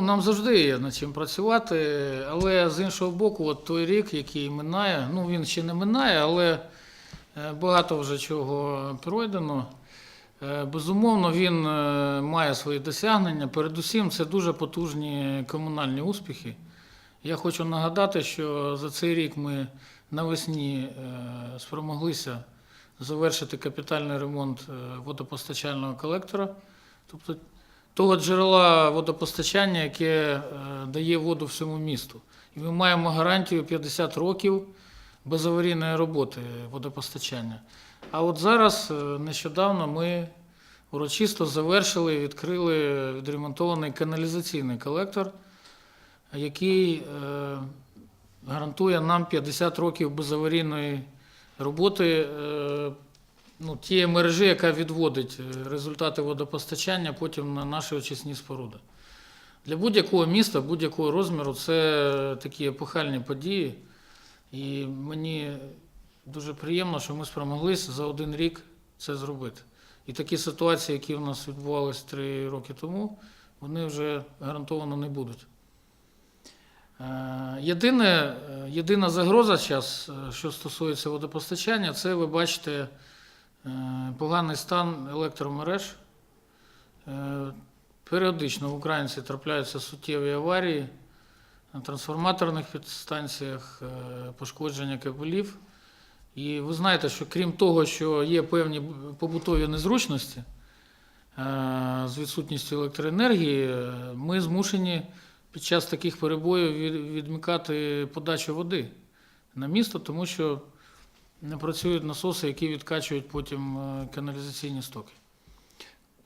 Нам завжди є над чим працювати, але з іншого боку, от той рік, який минає, ну він ще не минає, але е, багато вже чого пройдено. Е, Безумовно, він е, має свої досягнення. Передусім, це дуже потужні комунальні успіхи. Я хочу нагадати, що за цей рік ми навесні спромоглися завершити капітальний ремонт водопостачального колектора, тобто того джерела водопостачання, яке е, дає воду всьому місту. І ми маємо гарантію 50 років безаварійної роботи водопостачання. А от зараз е, нещодавно ми урочисто завершили і відкрили відремонтований каналізаційний колектор, який е, гарантує нам 50 років безаварійної роботи ну, тієї мережі, яка відводить е, результати водопостачання потім на наші очисні споруди. Для будь-якого міста, будь-якого розміру це такі епохальні події. І мені дуже приємно, що ми спромоглися за один рік це зробити. І такі ситуації, які у нас відбувалися три роки тому, вони вже гарантовано не будуть. Е, Єдине, е, єдина загроза зараз, що стосується водопостачання, це ви бачите поганий стан електромереж. Е, Періодично в Українці трапляються суттєві аварії на трансформаторних підстанціях, е, пошкодження кабелів. І ви знаєте, що крім того, що є певні побутові незручності е, з відсутністю електроенергії, е, ми змушені під час таких перебоїв відмикати подачу води на місто, тому що не працюють насоси, які відкачують потім е, каналізаційні стоки.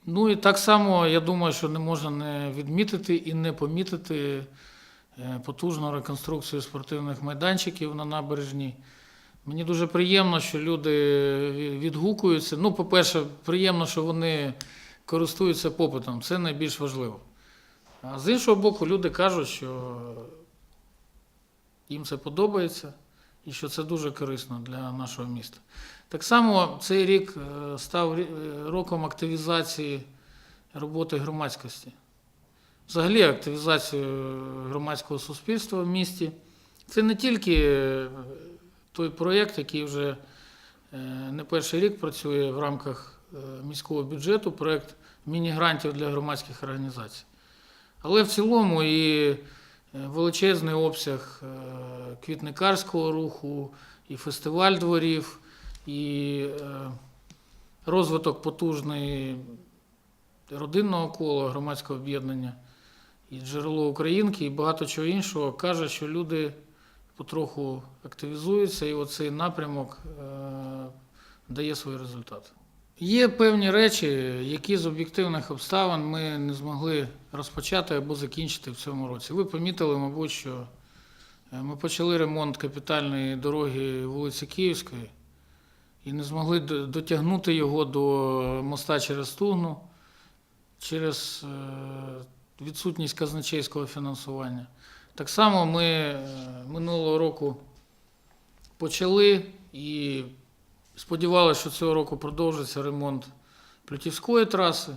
Ну і так само, я думаю, що не можна не відмітити і не помітити е, потужну реконструкцію спортивних майданчиків на набережній. Мені дуже приємно, що люди відгукуються. Ну, по-перше, приємно, що вони користуються попитом. Це найбільш важливо. А з іншого боку, люди кажуть, що їм це подобається і що це дуже корисно для нашого міста. Так само цей рік е, став е, роком активізації роботи громадськості. Взагалі, активізацію громадського суспільства в місті. Це не тільки е, той проєкт, який вже не перший рік працює в рамках міського бюджету, проєкт міні-грантів для громадських організацій. Але в цілому і величезний обсяг квітникарського руху, і фестиваль дворів, і е, розвиток потужний родинного кола, громадського об'єднання, і джерело Українки, і багато чого іншого каже, що люди потроху активізуються, і оцей напрямок е, дає свої результати. Є певні речі, які з об'єктивних обставин ми не змогли розпочати або закінчити в цьому році. Ви помітили, мабуть, що ми почали ремонт капітальної дороги вулиці Київської і не змогли дотягнути його до моста через Стугну через е, відсутність казначейського фінансування. Так само ми е, минулого року почали і сподівалися, що цього року продовжиться ремонт Плютівської траси.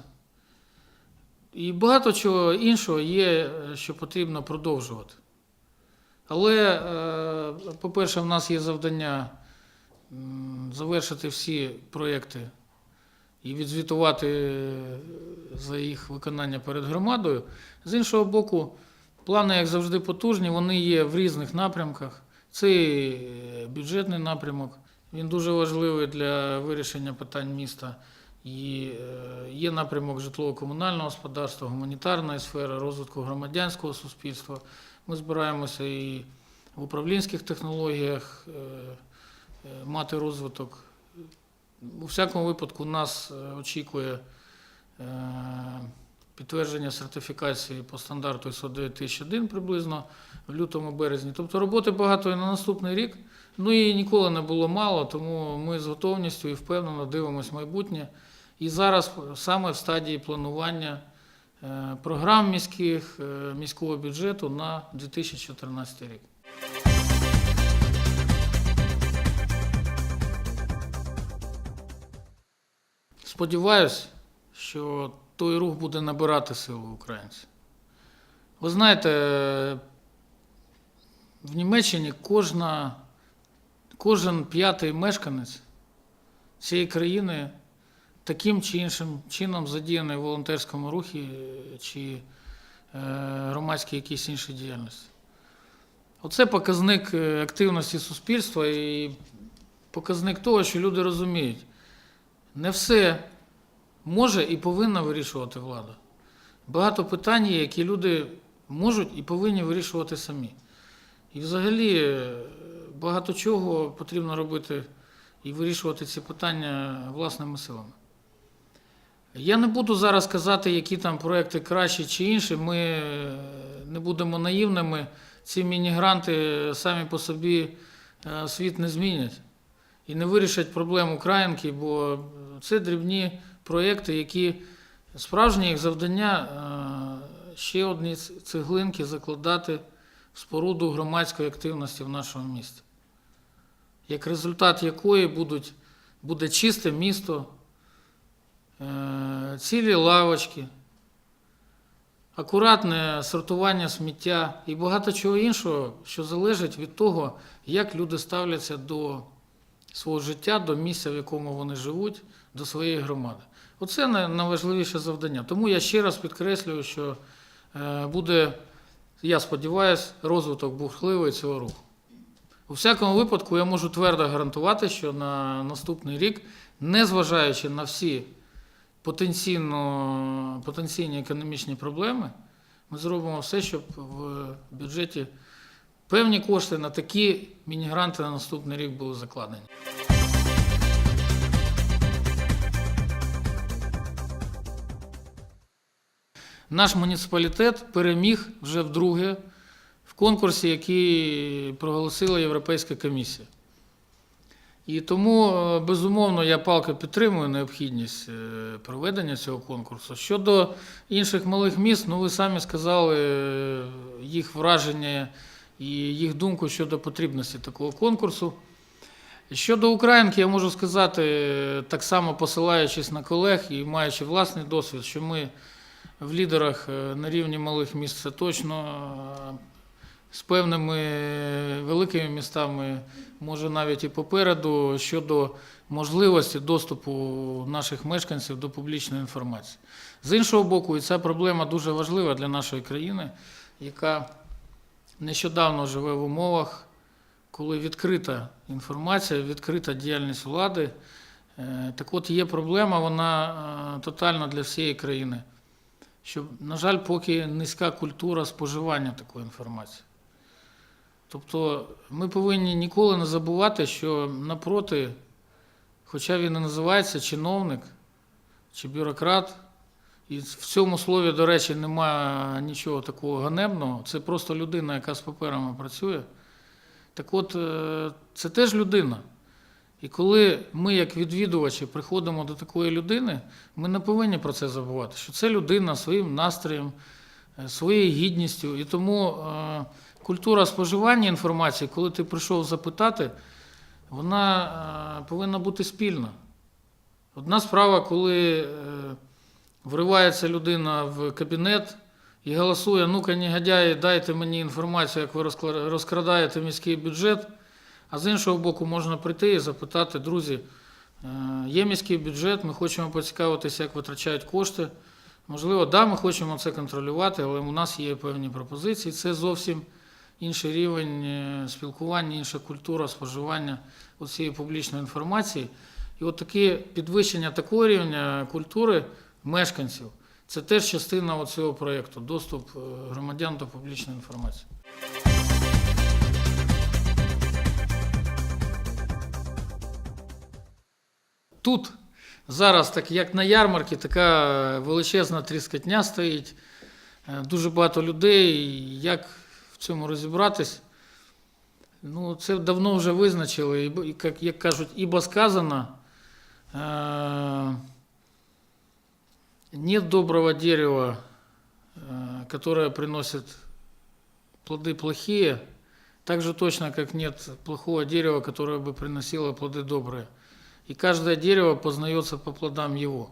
І багато чого іншого є, е, що потрібно продовжувати. Але, е, по-перше, в нас є завдання завершити всі проєкти і відзвітувати за їх виконання перед громадою. З іншого боку, плани, як завжди, потужні, вони є в різних напрямках. Це е, бюджетний напрямок, він дуже важливий для вирішення питань міста. І е, є напрямок житлово-комунального господарства, гуманітарної сфери, розвитку громадянського суспільства. Ми збираємося і в управлінських технологіях е, е, мати розвиток. У всякому випадку нас е, очікує підтвердження сертифікації по стандарту ISO 9001 приблизно в лютому березні. Тобто роботи багато і на наступний рік. Ну і ніколи не було мало, тому ми з готовністю і впевнено дивимося майбутнє. І зараз саме в стадії планування програм міських, е, міського бюджету на 2014 рік. Сподіваюсь, що той рух буде набирати силу українців. Ви знаєте, в Німеччині кожна, кожен п'ятий мешканець цієї країни таким чи іншим чином задіяний в волонтерському рухі чи е, громадській якійсь іншій діяльності. Оце показник е, активності суспільства і показник того, що люди розуміють, не все може і повинна вирішувати влада. Багато питань є, які люди можуть і повинні вирішувати самі. І взагалі е, багато чого потрібно робити і вирішувати ці питання власними силами. Я не буду зараз казати, які там проекти кращі чи інші. Ми е, не будемо наївними. Ці міні-гранти самі по собі е, світ не змінять і не вирішать проблем Українки, бо це дрібні проекти, які справжнє їх завдання е, ще одні цеглинки закладати в споруду громадської активності в нашому місті, як результат якої будуть, буде чисте місто, цілі лавочки, акуратне сортування сміття і багато чого іншого, що залежить від того, як люди ставляться до свого життя, до місця, в якому вони живуть, до своєї громади. Оце найважливіше завдання. Тому я ще раз підкреслюю, що е, буде, я сподіваюся, розвиток бурхливий цього руху. У всякому випадку я можу твердо гарантувати, що на наступний рік, незважаючи на всі потенційно, потенційні економічні проблеми, ми зробимо все, щоб в бюджеті певні кошти на такі мінігранти на наступний рік були закладені. Наш муніципалітет переміг вже вдруге в конкурсі, який проголосила Європейська комісія. І тому, е, безумовно, я палко підтримую необхідність е, проведення цього конкурсу. Щодо інших малих міст, ну ви самі сказали е, їх враження і їх думку щодо потрібності такого конкурсу. Щодо Українки, я можу сказати, так само посилаючись на колег і маючи власний досвід, що ми в лідерах на рівні малих міст це точно з певними великими містами, може навіть і попереду, щодо можливості доступу наших мешканців до публічної інформації. З іншого боку, і ця проблема дуже важлива для нашої країни, яка нещодавно живе в умовах, коли відкрита інформація, відкрита діяльність влади. Е, Так от є проблема, вона е, тотальна для всієї країни. Що, на жаль, поки низька культура споживання такої інформації. Тобто ми повинні ніколи не забувати, що напроти, хоча він і називається чиновник чи бюрократ, і в цьому слові, до речі, немає нічого такого ганебного, це просто людина, яка з паперами працює. Так от, е, це теж людина. І коли ми, як відвідувачі, приходимо до такої людини, ми не повинні про це забувати, що це людина своїм настроєм, е, своєю гідністю. І тому е, культура споживання інформації, коли ти прийшов запитати, вона е, повинна бути спільна. Одна справа, коли е, вривається людина в кабінет і голосує: ну-ка, негодяї, дайте мені інформацію, як ви розкрадаєте міський бюджет. А з іншого боку, можна прийти і запитати, друзі, е, є міський бюджет, ми хочемо поцікавитися, як витрачають кошти. Можливо, да, ми хочемо це контролювати, але у нас є певні пропозиції. Це зовсім інший рівень е, спілкування, інша культура споживання цієї публічної інформації. І от таке підвищення такого рівня культури мешканців це теж частина цього проєкту доступ е, громадян до публічної інформації. Тут зараз, так як на ярмарці, така величезна тріскотня стоїть, е, дуже багато людей. Як в цьому розібратись? Ну, це давно вже визначили, і, бо- і як, як кажуть, ібо сказано, е, нет доброго дерева, э, которое приносит плоды плохие, так же точно, как нет плохого дерева, которое бы приносило плоды добрые. И каждое дерево познается по плодам его.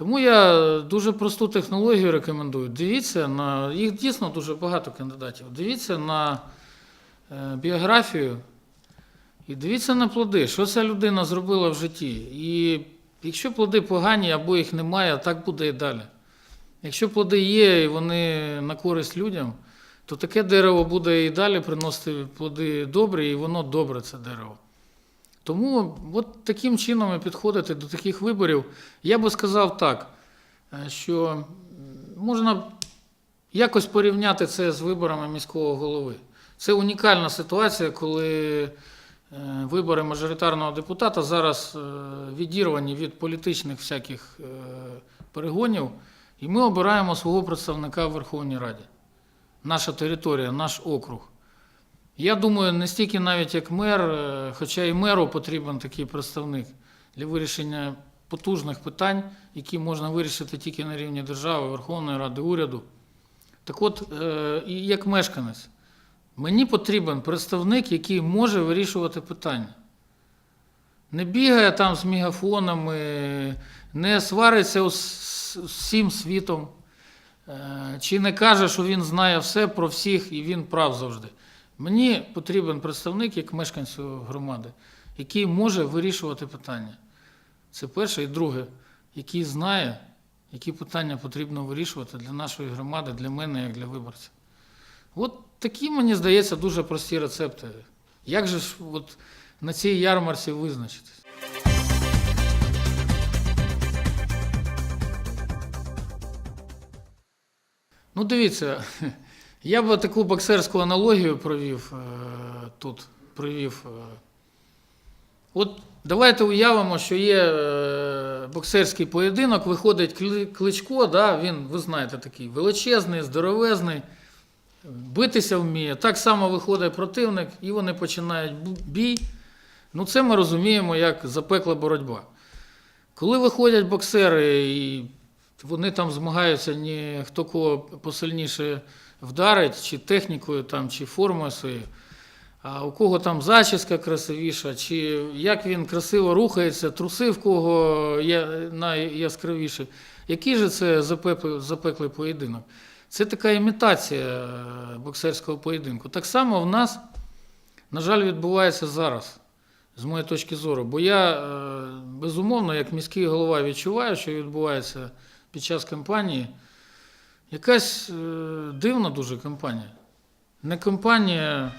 Тому я дуже просту технологію рекомендую. Дивіться на їх дійсно дуже багато кандидатів. Дивіться на е, біографію і дивіться на плоди, що ця людина зробила в житті. І якщо плоди погані або їх немає, так буде і далі. Якщо плоди є і вони на користь людям, то таке дерево буде і далі приносити плоди добрі, і воно добре, це дерево. Тому от таким чином і підходити до таких виборів. Я би сказав так, е, що можна якось порівняти це з виборами міського голови. Це унікальна ситуація, коли е, вибори мажоритарного депутата зараз е, відірвані від політичних всяких перегонів, і ми обираємо свого представника в Верховній Раді. Наша територія, наш округ. Я думаю, не стільки навіть як мер, е, хоча і меру потрібен такий представник для вирішення потужних питань, які можна вирішити тільки на рівні держави, Верховної Ради, уряду. Так от, е, і як мешканець, мені потрібен представник, який може вирішувати питання. Не бігає там з мегафонами, не свариться з всім світом, е, чи не каже, що він знає все про всіх і він прав завжди. Мені потрібен представник як мешканцю громади, який може вирішувати питання. Це перше. І друге, який знає, які питання потрібно вирішувати для нашої громади, для мене, як для виборця. От такі, мені здається, дуже прості рецепти. Як же ж от на цій ярмарці визначитись? Ну, дивіться, я б таку боксерську аналогію провів е, тут. Провів. Е. От давайте уявимо, що є е, боксерський поєдинок, виходить кличко, да, він, ви знаєте, такий величезний, здоровезний, битися вміє. Так само виходить противник, і вони починають бій. Ну, це ми розуміємо як запекла боротьба. Коли виходять боксери і вони там змагаються не хто кого посильніше вдарить, чи технікою, там, чи формою своєю, а у кого там зачіска красивіша, чи як він красиво рухається, труси в кого є найяскравіші. Який же це запеклий, поєдинок? Це така імітація е, боксерського поєдинку. Так само в нас, на жаль, відбувається зараз, з моєї точки зору. Бо я, е, безумовно, як міський голова відчуваю, що відбувається під час кампанії. Якась е, дивна дуже кампанія. Не кампанія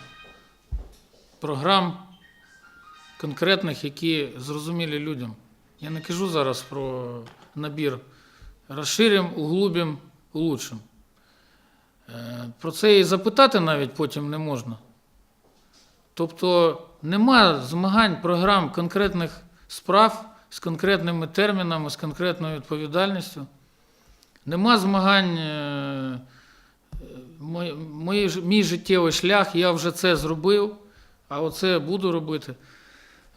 програм конкретних, які зрозумілі людям. Я не кажу зараз про набір розширим, углубим, улучшим. Е, Про це і запитати навіть потім не можна. Тобто нема змагань програм конкретних справ з конкретними термінами, з конкретною відповідальністю. Нема змагань, е, ж- мій життєвий шлях, я вже це зробив, а оце буду робити.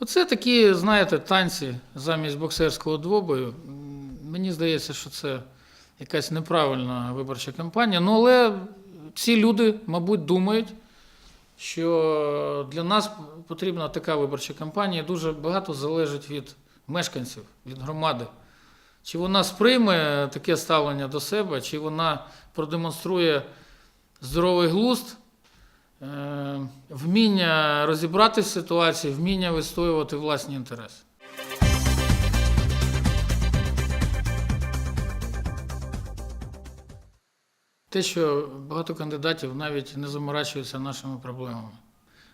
Оце такі, знаєте, танці замість боксерського двобою. Мені здається, що це якась неправильна виборча кампанія. Ну, але ці люди, мабуть, думають, що для нас потрібна така виборча кампанія. Дуже багато залежить від мешканців, від громади. Чи вона сприйме таке ставлення до себе, чи вона продемонструє здоровий глузд, е, вміння розібратися в ситуації, вміння вистоювати власні інтереси. Те, що багато кандидатів навіть не заморачуються нашими проблемами.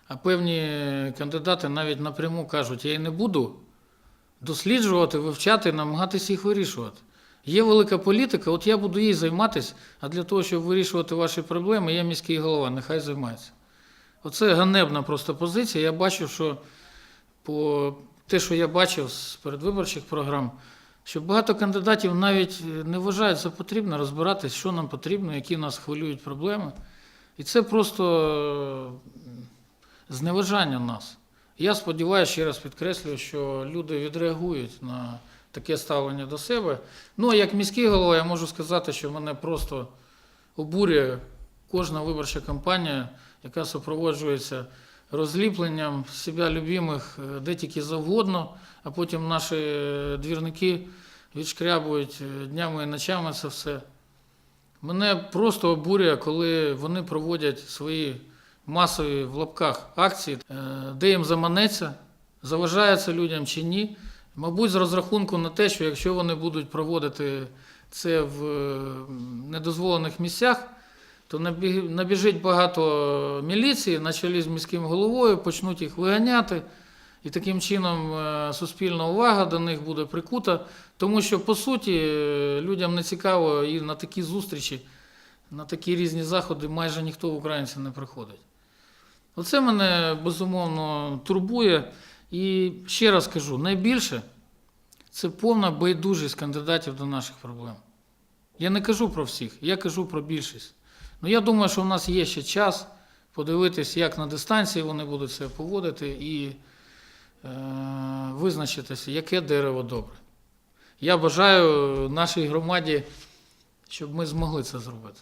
А певні кандидати навіть напряму кажуть, я і не буду досліджувати, вивчати, намагатися їх вирішувати. Є велика політика, от я буду їй займатися, а для того, щоб вирішувати ваші проблеми, я міський голова, нехай займається. Оце ганебна просто позиція. Я бачу, що по те, що я бачив з передвиборчих програм, що багато кандидатів навіть не вважають за потрібно розбиратись, що нам потрібно, які нас хвилюють проблеми. І це просто е, зневажання нас. Я сподіваюся, ще раз підкреслюю, що люди відреагують на таке ставлення до себе. Ну, а як міський голова, я можу сказати, що мене просто обурює кожна виборча кампанія, яка супроводжується розліпленням себе любимих е, де тільки завгодно, а потім наші е, двірники відшкрябують е, днями і ночами це все. Мене просто обурює, коли вони проводять свої масові в лапках акції, е, де їм заманеться, заважає це людям чи ні. Мабуть, з розрахунку на те, що якщо вони будуть проводити це в е, недозволених місцях, то набіжить багато міліції на чолі з міським головою, почнуть їх виганяти, і таким чином е, суспільна увага до них буде прикута, тому що по суті людям не цікаво і на такі зустрічі, на такі різні заходи майже ніхто в українці не приходить. Оце мене безумовно турбує. І ще раз кажу: найбільше це повна байдужість кандидатів до наших проблем. Я не кажу про всіх, я кажу про більшість. Ну я думаю, що у нас є ще час подивитись, як на дистанції вони будуть себе поводити, і е, визначитися, яке дерево добре. Я бажаю нашій громаді, щоб ми змогли це зробити.